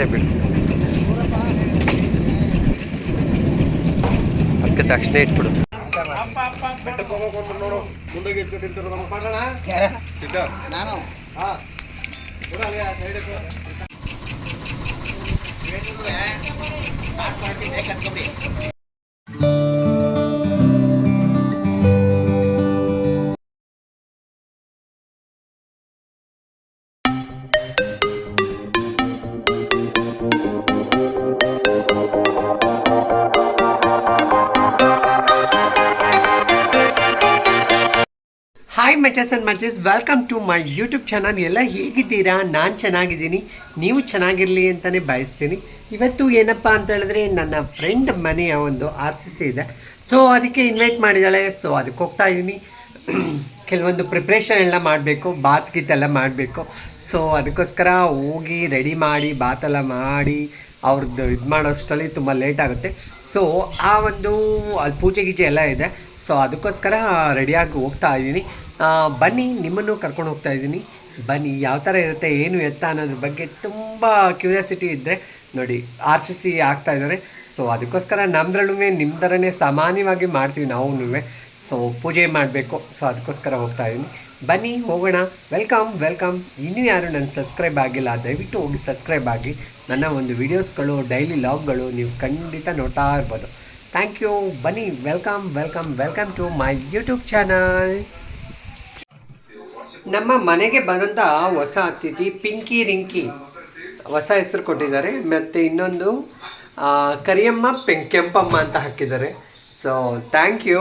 ಅಷ್ಟೇ ಬಿಡು ಅದಕ್ಕೆ ತಕ್ಷಣ ಇಟ್ಬಿಡು. ನಾನು ಮಚಸ್ and ಮಚಸ್ welcome to my YouTube channel ಎಲ್ಲ ಹೇಗಿದ್ದೀರಾ? ನಾನು ಚೆನ್ನಾಗಿದ್ದೀನಿ. ನೀವು ಚೆನ್ನಾಗಿರಲಿ ಅಂತಲೇ ಬಯಸ್ತೀನಿ. ಇವತ್ತು ಏನಪ್ಪ ಅಂತ ಹೇಳಿದ್ರೆ, ನನ್ನ ಫ್ರೆಂಡ್ ಮನೆಯ ಒಂದು ಆರ್ ಸಿ ಸಿ ಇದೆ. ಸೊ ಅದಕ್ಕೆ ಇನ್ವೈಟ್ ಮಾಡಿದ್ದಾಳೆ. ಸೊ ಅದಕ್ಕೆ ಹೋಗ್ತಾ ಇದ್ದೀನಿ ಕೆಲವೊಂದು ಪ್ರಿಪ್ರೇಷನ್ ಎಲ್ಲ ಮಾಡಬೇಕು, ಬಾತ್ ಗೀತೆಲ್ಲ ಮಾಡಬೇಕು. ಸೊ ಅದಕ್ಕೋಸ್ಕರ ಹೋಗಿ ರೆಡಿ ಮಾಡಿ, ಬಾತೆಲ್ಲ ಮಾಡಿ ಅವ್ರದ್ದು ಇದು ಮಾಡೋಷ್ಟರಲ್ಲಿ ತುಂಬ ಲೇಟ್ ಆಗುತ್ತೆ. ಸೊ ಆ ಒಂದು ಅಲ್ಲಿ ಪೂಜೆ ಗೀಜೆ ಎಲ್ಲ ಇದೆ. ಸೊ ಅದಕ್ಕೋಸ್ಕರ ರೆಡಿಯಾಗಿ ಹೋಗ್ತಾ ಇದ್ದೀನಿ. ಬನ್ನಿ, ನಿಮ್ಮನ್ನು ಕರ್ಕೊಂಡು ಹೋಗ್ತಾ ಇದ್ದೀನಿ. ಬನ್ನಿ, ಯಾವ ಥರ ಇರುತ್ತೆ, ಏನು ಎತ್ತ ಅನ್ನೋದ್ರ ಬಗ್ಗೆ ತುಂಬ ಕ್ಯೂರಿಯಾಸಿಟಿ ಇದ್ದರೆ ನೋಡಿ ಆರ್ ಸಿ ಸಿ ಆಗ್ತಾ ಇದ್ದಾರೆ. ಸೊ ಅದಕ್ಕೋಸ್ಕರ ನಮ್ಮದ್ರಲ್ಲೂ ನಿಮ್ಮ ಥರನೇ ಸಾಮಾನ್ಯವಾಗಿ ಮಾಡ್ತೀವಿ ನಾವು ಸೊ ಪೂಜೆ ಮಾಡಬೇಕು. ಸೊ ಅದಕ್ಕೋಸ್ಕರ ಹೋಗ್ತಾ ಇದ್ದೀನಿ. ಬನ್ನಿ, ಹೋಗೋಣ. ವೆಲ್ಕಮ್ ವೆಲ್ಕಮ್ ಇನ್ನೂ ಯಾರು ನನ್ನ ಸಬ್ಸ್ಕ್ರೈಬ್ ಆಗಿಲ್ಲ, ದಯವಿಟ್ಟು ಹೋಗಿ ಸಬ್ಸ್ಕ್ರೈಬ್ ಆಗಿ. ನನ್ನ ಒಂದು ವೀಡಿಯೋಸ್ಗಳು ಡೈಲಿ ಲಾಗ್ಗಳು ನೀವು ಖಂಡಿತ ನೋಡ್ತಾ ಇರ್ಬೋದು. ಥ್ಯಾಂಕ್ ಯು ಬನ್ನಿ welcome welcome welcome to my YouTube channel ನಮ್ಮ ಮನೆಗೆ ಬಂದಂಥ ಹೊಸ ಅತಿಥಿ ಪಿಂಕಿ ರಿಂಕಿ. ಹೊಸ ಹೆಸರು ಕೊಟ್ಟಿದ್ದಾರೆ. ಮತ್ತು ಇನ್ನೊಂದು ಕರಿಯಮ್ಮ ಪೆಂ ಕೆಂಪಮ್ಮ ಅಂತ ಹಾಕಿದ್ದಾರೆ. ಸೊ ಥ್ಯಾಂಕ್ ಯು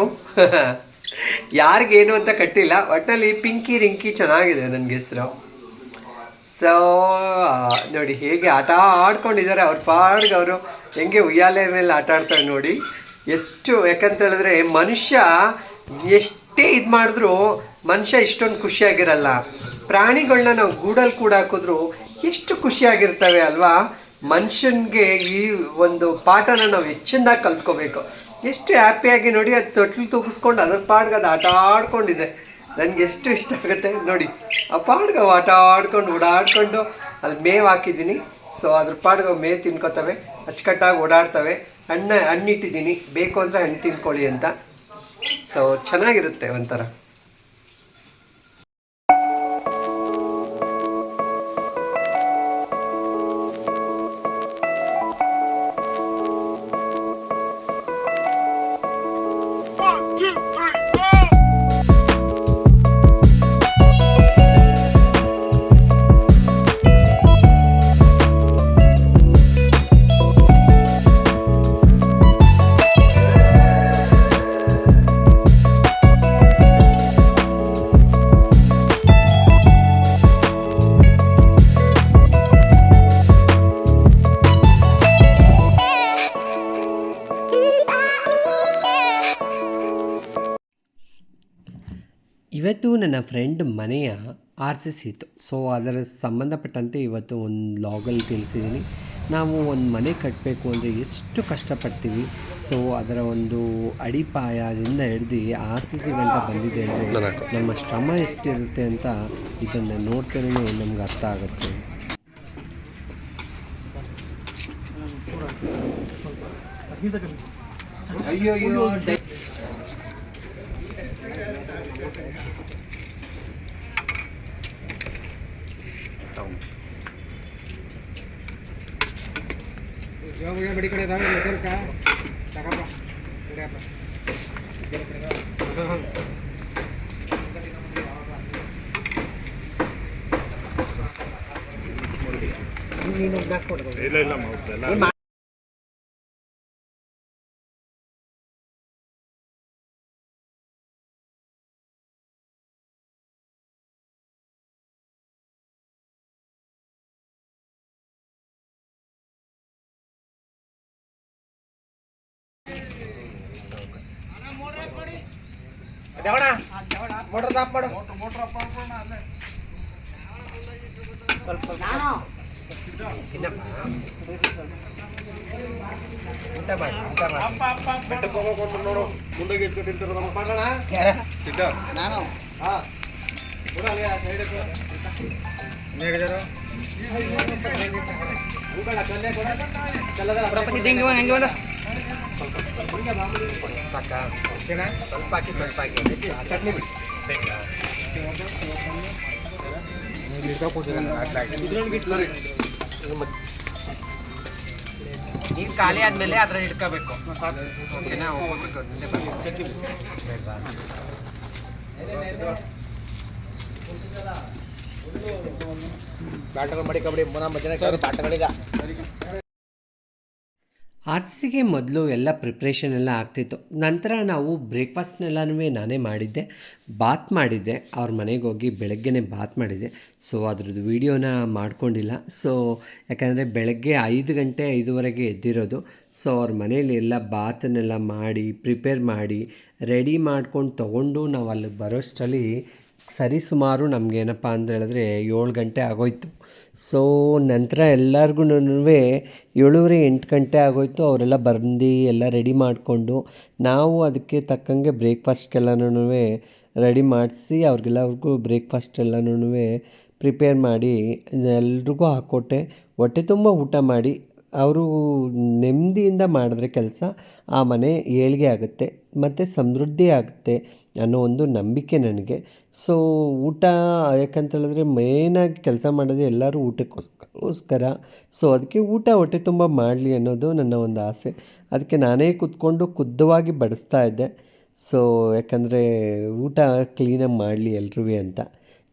ಯಾರಿಗೇನು ಅಂತ ಕಟ್ಟಿಲ್ಲ ಒಟ್ಟಲ್ಲಿ ಪಿಂಕಿ ರಿಂಕಿ ಚೆನ್ನಾಗಿದೆ ನನಗೆ ಹೆಸರು. ಸೊ ನೋಡಿ ಹೇಗೆ ಆಟ ಆಡ್ಕೊಂಡಿದ್ದಾರೆ ಅವ್ರ ಪಾಡ್ಗೆ ಅವರು. ಹೆಂಗೆ ಉಯ್ಯಾಲೆ ಮೇಲೆ ಆಟ ಆಡ್ತಾರೆ ನೋಡಿ. ಎಷ್ಟು ಯಾಕಂತೇಳಿದ್ರೆ ಮನುಷ್ಯ ಎಷ್ಟೇ ಇದು ಮಾಡಿದ್ರು ಮನುಷ್ಯ ಇಷ್ಟೊಂದು ಖುಷಿಯಾಗಿರಲ್ಲ. ಪ್ರಾಣಿಗಳನ್ನ ನಾವು ಗೂಡಲ್ಲಿ ಕೂಡ ಹಾಕಿದ್ರು ಎಷ್ಟು ಖುಷಿಯಾಗಿರ್ತವೆ ಅಲ್ವಾ? ಮನುಷ್ಯನಿಗೆ ಈ ಒಂದು ಪಾಠನ ನಾವು ಹೆಚ್ಚಿಂದ ಕಲ್ತ್ಕೋಬೇಕು. ಎಷ್ಟು ಹ್ಯಾಪಿಯಾಗಿ ನೋಡಿ, ಅದು ತೊಟ್ಲು ತೂಗಿಸ್ಕೊಂಡು ಅದ್ರ ಪಾಡ್ಗೆ ಅದು ಆಟ ಆಡ್ಕೊಂಡಿದೆ. ನನಗೆ ಎಷ್ಟು ಇಷ್ಟ ಆಗುತ್ತೆ ನೋಡಿ. ಆ ಪಾಡ್ಗೆ ಆಟ ಆಡ್ಕೊಂಡು, ಓಡಾಡ್ಕೊಂಡು ಅಲ್ಲಿ ಮೇವು ಹಾಕಿದ್ದೀನಿ. ಸೊ ಅದ್ರ ಪಾಡ್ಗೆ ಮೇವು ತಿನ್ಕೋತವೆ, ಅಚ್ಚುಕಟ್ಟಾಗಿ ಓಡಾಡ್ತವೆ. ಹಣ್ಣು ಹಣ್ಣಿಟ್ಟಿದ್ದೀನಿ ಬೇಕು ಅಂದರೆ ಹಣ್ಣು ತಿನ್ಕೊಳ್ಳಿ ಅಂತ. ಸೊ ಚೆನ್ನಾಗಿರುತ್ತೆ ಒಂಥರ. ಇವತ್ತು ನನ್ನ ಫ್ರೆಂಡ್ ಮನೆಯ ಆರ್ ಸಿ ಸಿ ಇತ್ತು ಸೊ ಅದರ ಸಂಬಂಧಪಟ್ಟಂತೆ ಇವತ್ತು ಒಂದು ಲಾಗಲ್ಲಿ ತಿಳಿಸಿದ್ದೀನಿ ನಾವು ಒಂದು ಮನೆ ಕಟ್ಟಬೇಕು ಅಂದರೆ ಎಷ್ಟು ಕಷ್ಟಪಡ್ತೀವಿ ಸೊ ಅದರ ಒಂದು ಅಡಿಪಾಯದಿಂದ ಹಿಡ್ದು ಆರ್ ಸಿ ಸಿ ಗಂಟ ಬಂದಿದೆ ಅಂದರೆ ನಮ್ಮ ಶ್ರಮ ಎಷ್ಟಿರುತ್ತೆ ಅಂತ ಇದನ್ನು ನೋಡ್ತೇನೆ ನಮ್ಗೆ ಅರ್ಥ ಆಗುತ್ತೆ ಅಯ್ಯೋ ಅಯ್ಯೋ ಬಡಿ ಕಡೆ ತಗಪ್ಪ ಮೋಟ್ರ್ ಆಫ್ ಮಾಡು. ಸ್ವಲ್ಪ ತಿನ್ನಪ್ಪ ಊಟ ಮಾಡಿ ಊಟ ಮಾಡಿ. ನೋಡು. ಮುಂದಕ್ಕೆ ಎತ್ಕೊಂಡು ಮಾಡೋಣ ನಾನು. ಹಾ. ಹೇಗಿದ್ದಾರು ಹೆಂಗೆ ಹೆಂಗೆ ಬಂದ. ಸಾಕ ಸ್ವಲ್ಪ ಹಾಕಿ ಸ್ವಲ್ಪ ಹಾಕಿ ಚಟ್ನಿ ಬಿಡಿ ಬೇಕಾ ನೀರು ಖಾಲಿ ಆದ್ಮೇಲೆ ಅದ್ರಲ್ಲಿ ಇಟ್ಕೋಬೇಕು ಓಕೆನಾ ಹೋಗ್ಬೇಕು ಮುಂದೆ ಬರ್ಬೇಕು. ಬೇಡ್ವಾ? ಬ್ಯಾಟಗಳು ಮಾಡಿ ಕಬಡ್ಡಿ ಪುನಃ ಮಧ್ಯಾಹ್ನ ಬ್ಯಾಟಗಳಿಗ ಆರ್ಸಿಗೆ ಮೊದಲು ಎಲ್ಲ ಪ್ರಿಪ್ರೇಷನ್ ಎಲ್ಲ ಆಗ್ತಿತ್ತು. ನಂತರ ನಾವು ಬ್ರೇಕ್ಫಾಸ್ಟ್ನೆಲ್ಲನೂ ನಾನೇ ಮಾಡಿದ್ದೆ ಬಾತ್ ಮಾಡಿದ್ದೆ. ಅವ್ರ ಮನೆಗೆ ಹೋಗಿ ಬೆಳಗ್ಗೆನೇ ಬಾತ್ ಮಾಡಿದ್ದೆ. ಸೊ ಅದ್ರದ್ದು ವೀಡಿಯೋನ ಮಾಡ್ಕೊಂಡಿಲ್ಲ. ಸೊ ಯಾಕಂದರೆ ಬೆಳಗ್ಗೆ ಐದು ಗಂಟೆ ಐದುವರೆಗೆ ಎದ್ದಿರೋದು. ಸೊ ಅವ್ರ ಮನೇಲಿ ಎಲ್ಲ ಬಾತನ್ನೆಲ್ಲ ಮಾಡಿ ಪ್ರಿಪೇರ್ ಮಾಡಿ ರೆಡಿ ಮಾಡ್ಕೊಂಡು ತೊಗೊಂಡು ನಾವು ಅಲ್ಲಿಗೆ ಬರೋಷ್ಟರಲ್ಲಿ ಸರಿಸುಮಾರು ನಮಗೇನಪ್ಪ ಅಂತ ಹೇಳಿದ್ರೆ ಏಳು ಗಂಟೆ ಆಗೋಯ್ತು. ಸೊ ನಂತರ ಎಲ್ಲರಿಗೂ ಏಳುವರೆ ಎಂಟು ಗಂಟೆ ಆಗೋಯ್ತು. ಅವರೆಲ್ಲ ಬಂದು ಎಲ್ಲ ರೆಡಿ ಮಾಡಿಕೊಂಡು ನಾವು ಅದಕ್ಕೆ ತಕ್ಕಂಗೆ ಬ್ರೇಕ್ಫಾಸ್ಟ್ಗೆಲ್ಲನೂ ರೆಡಿ ಮಾಡಿಸಿ, ಅವ್ರಿಗೆಲ್ಲರಿಗೂ ಬ್ರೇಕ್ಫಾಸ್ಟ್ ಎಲ್ಲನೂ ಪ್ರಿಪೇರ್ ಮಾಡಿ, ಎಲ್ರಿಗೂ ಹಾಕ್ಕೊಟ್ಟೆ. ಹೊಟ್ಟೆ ತುಂಬ ಊಟ ಮಾಡಿ ಅವರು ನೆಮ್ಮದಿಯಿಂದ ಮಾಡಿದ್ರೆ ಕೆಲಸ, ಆ ಮನೆ ಏಳಿಗೆ ಆಗುತ್ತೆ, ಮತ್ತು ಸಮೃದ್ಧಿ ಆಗುತ್ತೆ ಅನ್ನೋ ಒಂದು ನಂಬಿಕೆ ನನಗೆ. ಸೊ ಊಟ ಯಾಕಂತೇಳಿದ್ರೆ ಮೇಯ್ನಾಗಿ ಕೆಲಸ ಮಾಡೋದು ಎಲ್ಲರೂ ಊಟಕ್ಕೋಸ್ಕರ. ಸೊ ಅದಕ್ಕೆ ಊಟ ಹೊಟ್ಟೆ ತುಂಬ ಮಾಡಲಿ ಅನ್ನೋದು ನನ್ನ ಒಂದು ಆಸೆ. ಅದಕ್ಕೆ ನಾನೇ ಕೂತ್ಕೊಂಡು ಖುದ್ದವಾಗಿ ಬಡಿಸ್ತಾ ಇದ್ದೆ. ಸೊ ಯಾಕಂದರೆ ಊಟ ಕ್ಲೀನಾಗಿ ಮಾಡಲಿ ಎಲ್ರೂ ಅಂತ.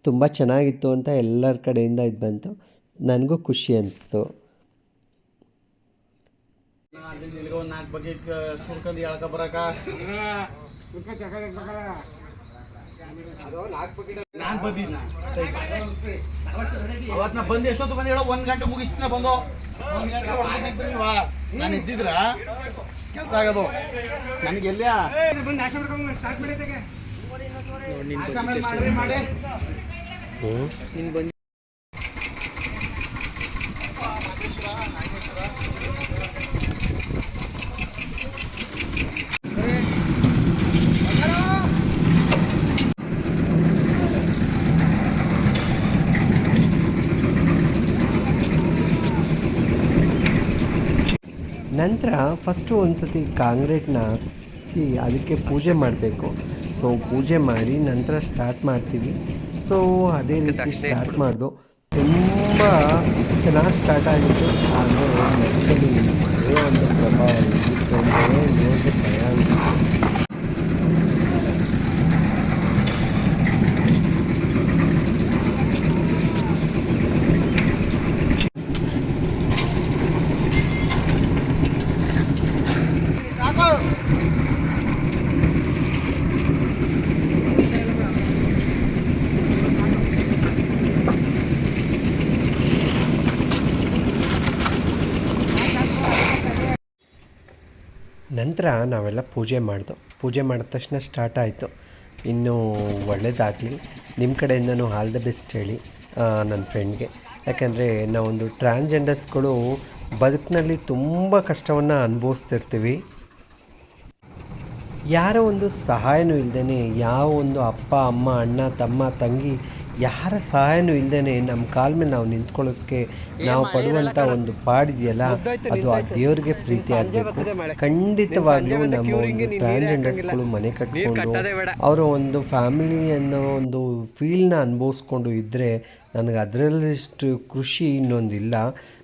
ತುಂಬ ಚೆನ್ನಾಗಿತ್ತು ಅಂತ ಎಲ್ಲರ ಕಡೆಯಿಂದ ಇದು ಬಂತು. ನನಗೂ ಖುಷಿ ಅನಿಸ್ತು. ಅಲ್ಲಿ ಇಲ್ಲಿಗೆ ಒಂದು ನಾಲ್ಕು ಎಳ್ಕ ಬರಕ. ನಾನು ಬಂದಿದ್ನ. ಅವತ್ತು ನಾ ಬಂದು ಎಷ್ಟೊತ್ತು ಬಂದು ಹೇಳೋ? ಒಂದು ಗಂಟೆ ಮುಗಿಸ್ತೀನಿ ಬಂದು. ನಾನು ಇದ್ದಿದ್ರ? ಕೆಲಸ ಆಗೋದು. ನನಗೆ ಎಲ್ಲಿಯ? ಮಾಡಿ ಮಾಡಿ ನಂತರ ಫಸ್ಟು ಒಂದು ಸತಿ ಕಾಂಕ್ರೀಟ್ನ ಹಾಕಿ ಅದಕ್ಕೆ ಪೂಜೆ ಮಾಡಬೇಕು. ಸೊ ಪೂಜೆ ಮಾಡಿ ನಂತರ ಸ್ಟಾರ್ಟ್ ಮಾಡ್ತೀವಿ. ಸೊ ಅದೇ ರೀತಿ ಸ್ಟಾರ್ಟ್ ಮಾಡ್ದು. ತುಂಬ ಚೆನ್ನಾಗಿ ಸ್ಟಾರ್ಟ್ ಆಗಿತ್ತು. ಆದರೆ ಒಂದು ಪ್ರಭಾವ ಭಯ ಆಗಿತ್ತು ನಂತರ ನಾವೆಲ್ಲ ಪೂಜೆ ಮಾಡ್ದು. ಪೂಜೆ ಮಾಡಿದ ತಕ್ಷಣ ಸ್ಟಾರ್ಟ್ ಆಯಿತು. ಇನ್ನೂ ಒಳ್ಳೆಯದಾಗಲಿ ನಿಮ್ಮ ಕಡೆಯಿಂದನೂ ಆಲ್ ದ ಬೆಸ್ಟ್ ಹೇಳಿ ನನ್ನ ಫ್ರೆಂಡ್ಗೆ ಯಾಕೆಂದರೆ ನಾವೊಂದು ಟ್ರಾನ್ಸ್ಜೆಂಡರ್ಸ್ಗಳು ಬದುಕಿನಲ್ಲಿ ತುಂಬ ಕಷ್ಟವನ್ನು ಅನುಭವಿಸ್ತಿರ್ತೀವಿ. ಯಾರ ಒಂದು ಸಹಾಯನೂ ಇಲ್ಲದೇ ಯಾವ ಒಂದು ಅಪ್ಪ, ಅಮ್ಮ, ಅಣ್ಣ, ತಮ್ಮ, ತಂಗಿ, ಯಾರ ಸಹಾಯನೂ ಇಲ್ಲದೇ ನಮ್ಮ ಕಾಲ ಮೇಲೆ ನಾವು ನಿಂತ್ಕೊಳ್ಳೋಕ್ಕೆ ನಾವು ಪಡುವಂಥ ಒಂದು ಪಾಡಿದೆಯಲ್ಲ ಅದು ಆ ದೇವ್ರಿಗೆ ಪ್ರೀತಿ ಆಗಬೇಕು. ಖಂಡಿತವಾಗಿಯೂ ನಮ್ಮ ಒಂದು ಟ್ರಾನ್ಸ್ಜೆಂಡರ್ಸ್ಗಳು ಮನೆ ಕಟ್ಕೊಂಡು ಅವರ ಒಂದು ಫ್ಯಾಮಿಲಿ ಅನ್ನೋ ಒಂದು ಫೀಲ್ನ ಅನುಭವಿಸ್ಕೊಂಡು ಇದ್ದರೆ ನನಗೆ ಅದರಲ್ಲಿಷ್ಟು ಖುಷಿ ಇನ್ನೊಂದಿಲ್ಲ.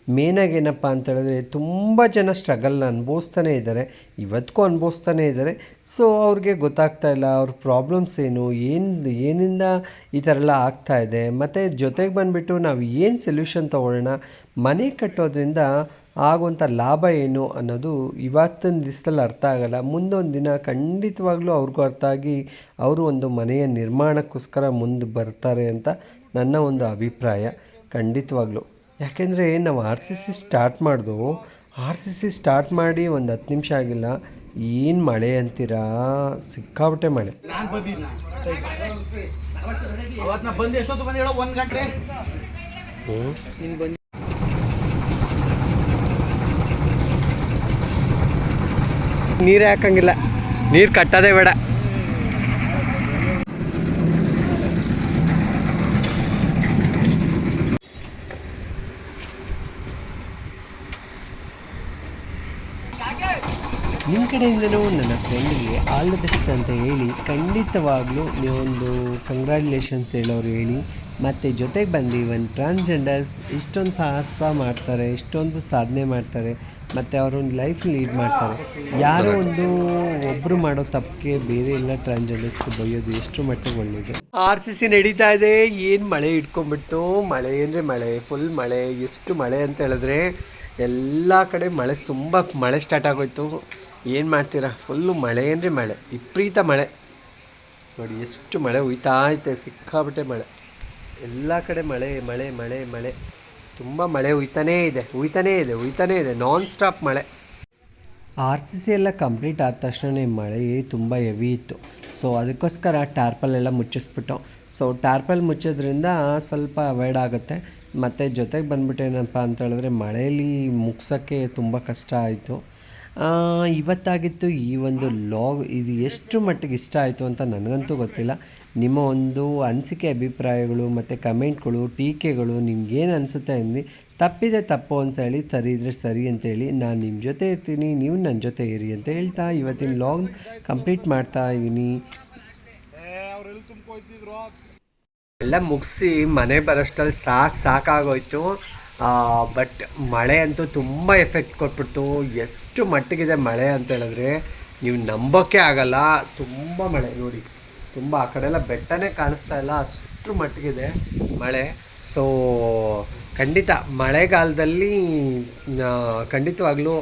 ಮೇನಾಗಿ ಏನಪ್ಪ ಅಂತ ಹೇಳಿದ್ರೆ ತುಂಬ ಜನ ಸ್ಟ್ರಗಲ್ನ ಅನುಭವಿಸ್ತಾನೆ ಇದ್ದಾರೆ, ಇವತ್ತಿಗೂ ಅನುಭವಿಸ್ತಾನೆ ಇದ್ದಾರೆ. ಸೊ ಅವ್ರಿಗೆ ಗೊತ್ತಾಗ್ತಾ ಇಲ್ಲ, ಅವ್ರ ಪ್ರಾಬ್ಲಮ್ಸ್ ಏನು ಏನು, ಏನಿಂದ ಈ ಥರ ಎಲ್ಲ ಇದೆ. ಮತ್ತು ಜೊತೆಗೆ ಬಂದುಬಿಟ್ಟು ನಾವು ಏನು ಸೊಲ್ಯೂಷನ್ ತೊಗೊಳ್ಳೋಣ, ಮನೆ ಕಟ್ಟೋದ್ರಿಂದ ಆಗುವಂಥ ಲಾಭ ಏನು ಅನ್ನೋದು ಇವತ್ತಿನ ದಿವಸದಲ್ಲಿ ಅರ್ಥ ಆಗಲ್ಲ. ಮುಂದೊಂದು ದಿನ ಖಂಡಿತವಾಗ್ಲೂ ಅವ್ರಿಗೂ ಅರ್ಥ ಆಗಿ ಅವರು ಒಂದು ಮನೆಯ ನಿರ್ಮಾಣಕ್ಕೋಸ್ಕರ ಮುಂದೆ ಬರ್ತಾರೆ ಅಂತ ನನ್ನ ಒಂದು ಅಭಿಪ್ರಾಯ. ಖಂಡಿತವಾಗ್ಲೂ. ಯಾಕೆಂದರೆ ನಾವು ಆರ್ ಸಿ ಸಿ ಸ್ಟಾರ್ಟ್ ಮಾಡಿದ್ವು ಆರ್ ಸಿ ಸಿ ಸ್ಟಾರ್ಟ್ ಮಾಡಿ ಒಂದು ಹತ್ತು ನಿಮಿಷ ಆಗಿಲ್ಲ. ಏನು ಮಳೆ ಅಂತೀರಾ? ಸಿಕ್ಕಾಬಿಟ್ಟೆ ಮಳೆ. ನಾನು ಬಂದಿದ್ನ. ಅವತ್ತು ನಾ ಬಂದು ಎಷ್ಟೊತ್ತು ಬಂದು ಹೇಳೋ ಒಂದು ಗಂಟೆ. ನೀರೇ ಹಾಕಂಗಿಲ್ಲ. ನೀರು ಕಟ್ಟೋದೇ ಬೇಡ. ಕಡೆಯಿಂದನೂ ನನ್ನ ಫ್ರೆಂಡಿಗೆ ಆಲ್ ದ ಬೆಸ್ಟ್ ಅಂತ ಹೇಳಿ ಖಂಡಿತವಾಗ್ಲೂ ನೀವೊಂದು ಕಂಗ್ರ್ಯಾಚುಲೇಷನ್ಸ್ ಹೇಳೋರು ಹೇಳಿ ಮತ್ತು ಜೊತೆಗೆ ಬಂದು ಒಂದು ಟ್ರಾನ್ಸ್ಜೆಂಡರ್ಸ್ ಇಷ್ಟೊಂದು ಸಾಹಸ ಮಾಡ್ತಾರೆ ಇಷ್ಟೊಂದು ಸಾಧನೆ ಮಾಡ್ತಾರೆ ಮತ್ತು ಅವರೊಂದು ಲೈಫ್ ಲೀಡ್ ಮಾಡ್ತಾರೆ. ಯಾರೋ ಒಂದು ಒಬ್ಬರು ಮಾಡೋ ತಪ್ಪಿಗೆ ಬೇರೆ ಎಲ್ಲ ಟ್ರಾನ್ಸ್ಜೆಂಡರ್ಸ್ಗೆ ಬೈಯೋದು ಎಷ್ಟು ಮಟ್ಟಿಗೆ ಒಳ್ಳೆಯದು ಆರ್ ಸಿ ಸಿ ನಡೀತಾ ಇದೆ ಏನು ಮಳೆ ಇಟ್ಕೊಂಡ್ಬಿಟ್ಟು ಮಳೆ ಅಂದರೆ ಮಳೆ ಫುಲ್ ಮಳೆ ಎಷ್ಟು ಮಳೆ ಅಂತ ಹೇಳಿದ್ರೆ ಎಲ್ಲ ಕಡೆ ಮಳೆ ತುಂಬ ಮಳೆ ಸ್ಟಾರ್ಟ್ ಆಗೋಯ್ತು. ಏನು ಮಾಡ್ತೀರಾ? ಫುಲ್ಲು ಮಳೆ ಅಂದರೆ ಮಳೆ, ವಿಪರೀತ ಮಳೆ. ನೋಡಿ, ಎಷ್ಟು ಮಳೆ ಹುಯ್ತಾ ಐತೆ ಸಿಕ್ಕಾಬಿಟ್ಟೆ ಮಳೆ. ಎಲ್ಲ ಕಡೆ ಮಳೆ ಮಳೆ ಮಳೆ ಮಳೆ. ತುಂಬ ಮಳೆ ಹುಯ್ತಾನೇ ಇದೆ ಹುಯ್ತಾನೇ ಇದೆ ಹುಯ್ತಾನೇ ಇದೆ ನಾನ್ ಸ್ಟಾಪ್ ಮಳೆ. ಆರ್ ಸಿ ಸಿ ಎಲ್ಲ ಕಂಪ್ಲೀಟ್ ಆದ ತಕ್ಷಣ ಮಳೆ ತುಂಬ ಹೆವಿ ಇತ್ತು. ಸೊ ಅದಕ್ಕೋಸ್ಕರ ಟಾರ್ಪಲ್ ಎಲ್ಲ ಮುಚ್ಚಿಸ್ಬಿಟ್ಟು. ಸೊ ಟಾರ್ಪಲ್ ಮುಚ್ಚೋದ್ರಿಂದ ಸ್ವಲ್ಪ ಅವಾಯ್ಡ್ ಆಗುತ್ತೆ. ಮತ್ತು ಜೊತೆಗೆ ಬಂದ್ಬಿಟ್ಟು ಏನಪ್ಪ ಅಂತ ಹೇಳಿದ್ರೆ ಮಳೆಯಲ್ಲಿ ಮುಗ್ಸೋಕ್ಕೆ ತುಂಬ ಕಷ್ಟ ಆಯಿತು. ಇವತ್ತಾಗಿತ್ತು ಈ ಒಂದು ಲಾಗ್ ಇದು ಎಷ್ಟು ಮಟ್ಟಿಗೆ ಇಷ್ಟ ಆಯಿತು ಅಂತ ನನಗಂತೂ ಗೊತ್ತಿಲ್ಲ. ನಿಮ್ಮ ಒಂದು ಅನಿಸಿಕೆ ಅಭಿಪ್ರಾಯಗಳು ಮತ್ತು ಕಮೆಂಟ್ಗಳು ಟೀಕೆಗಳು ನಿಮ್ಗೇನು ಅನಿಸುತ್ತೆ ಅಂದು ತಪ್ಪಿದೆ ತಪ್ಪು ಅಂತ ಹೇಳಿ ಸರಿ ಇದ್ರೆ ಸರಿ ಅಂತೇಳಿ ನಾನು ನಿಮ್ಮ ಜೊತೆ ಇರ್ತೀನಿ ನೀವು ನನ್ನ ಜೊತೆ ಇರಿ ಅಂತ ಹೇಳ್ತಾ ಇವತ್ತಿನ ಲಾಗ್ ಕಂಪ್ಲೀಟ್ ಮಾಡ್ತಾ ಇದ್ದೀನಿ ಎಲ್ಲ ಮುಗಿಸಿ ಮನೆ ಬರೋಷ್ಟಲ್ಲಿ ಸಾಕು ಸಾಕಾಗೋಯ್ತು. ಬಟ್ ಮಳೆ ಅಂತೂ ತುಂಬ ಎಫೆಕ್ಟ್ ಕೊಟ್ಬಿಟ್ಟು ಎಷ್ಟು ಮಟ್ಟಿಗಿದೆ ಮಳೆ ಅಂತ ಹೇಳಿದ್ರೆ ನೀವು ನಂಬೋಕ್ಕೆ ಆಗಲ್ಲ. ತುಂಬ ಮಳೆ, ನೋಡಿ. ತುಂಬ ಆ ಕಡೆ ಎಲ್ಲ ಬೆಟ್ಟನೇ ಕಾಣಿಸ್ತಾ ಇಲ್ಲ. ಅಷ್ಟು ಮಟ್ಟಿಗಿದೆ ಮಳೆ. ಸೊ ಖಂಡಿತ ಮಳೆಗಾಲದಲ್ಲಿ ಖಂಡಿತವಾಗ್ಲೂ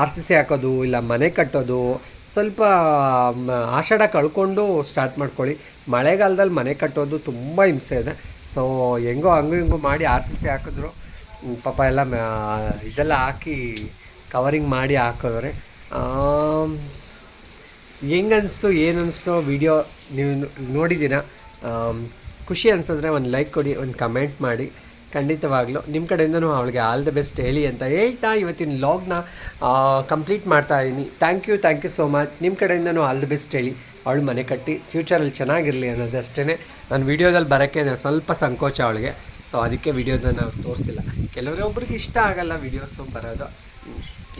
ಆರ್ ಸಿ ಸಿ ಹಾಕೋದು, ಇಲ್ಲ ಮನೆ ಕಟ್ಟೋದು, ಸ್ವಲ್ಪ ಆಷಾಢ ಕಳ್ಕೊಂಡು ಸ್ಟಾರ್ಟ್ ಮಾಡ್ಕೊಳ್ಳಿ. ಮಳೆಗಾಲದಲ್ಲಿ ಮನೆ ಕಟ್ಟೋದು ತುಂಬ ಹಿಂಸೆ ಇದೆ. ಸೊ ಹೆಂಗೋ ಹಂಗು ಹಿಂಗು ಮಾಡಿ ಆರ್ ಸಿ ಸಿ ಹಾಕಿದ್ರು ಪಾಪ ಎಲ್ಲ ಇದೆಲ್ಲ ಹಾಕಿ ಕವರಿಂಗ್ ಮಾಡಿ ಹಾಕಿದ್ರೆ. ಹೆಂಗೆ ಅನಿಸ್ತು ಏನು ವಿಡಿಯೋ ನೀವು ನೋಡಿದ್ದೀರಾ? ಖುಷಿ ಅನಿಸಿದ್ರೆ ಒಂದು ಲೈಕ್ ಕೊಡಿ, ಒಂದು ಕಮೆಂಟ್ ಮಾಡಿ. ಖಂಡಿತವಾಗ್ಲೂ. ನಿಮ್ಮ ಕಡೆಯಿಂದನೂ ಅವಳಿಗೆ ಆಲ್ ದ ಬೆಸ್ಟ್ ಹೇಳಿ ಅಂತ ಹೇಳ್ತಾ ಇವತ್ತಿನ ಲಾಗ್ನ ಕಂಪ್ಲೀಟ್ ಮಾಡ್ತಾ ಇದ್ದೀನಿ thank you thank you so much ನಿಮ್ಮ ಕಡೆಯಿಂದನೂ ಆಲ್ ದ ಬೆಸ್ಟ್ ಹೇಳಿ. ಅವಳು ಮನೆ ಕಟ್ಟಿ ಫ್ಯೂಚರಲ್ಲಿ ಚೆನ್ನಾಗಿರಲಿ ಅನ್ನೋದು ಅಷ್ಟೇ ನಾನು ವೀಡಿಯೋದಲ್ಲಿ ಬರೋಕ್ಕೆ ಸ್ವಲ್ಪ ಸಂಕೋಚ ಅವಳಿಗೆ. ಸೊ ಅದಕ್ಕೆ ವೀಡಿಯೋದ ನಾವು ತೋರಿಸಿಲ್ಲ. ಕೆಲವರೊಬ್ಬರಿಗೆ ಇಷ್ಟ ಆಗಲ್ಲ ವೀಡಿಯೋಸು ಬರೋದು.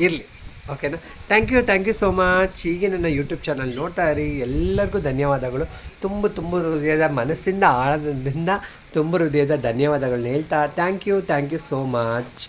ಇರಲಿ ಓಕೆನಾ thank you thank you so much ಹೀಗೆ ನನ್ನ ಯೂಟ್ಯೂಬ್ ಚಾನಲ್ ನೋಡ್ತಾ ಇರಿ. ಎಲ್ಲರಿಗೂ ಧನ್ಯವಾದಗಳು. ತುಂಬ ತುಂಬ ಹೃದಯದ ಮನಸ್ಸಿಂದ, ಆಳದಿಂದ ತುಂಬ ಹೃದಯದ ಧನ್ಯವಾದಗಳನ್ನ ಹೇಳ್ತಾ thank you thank you so much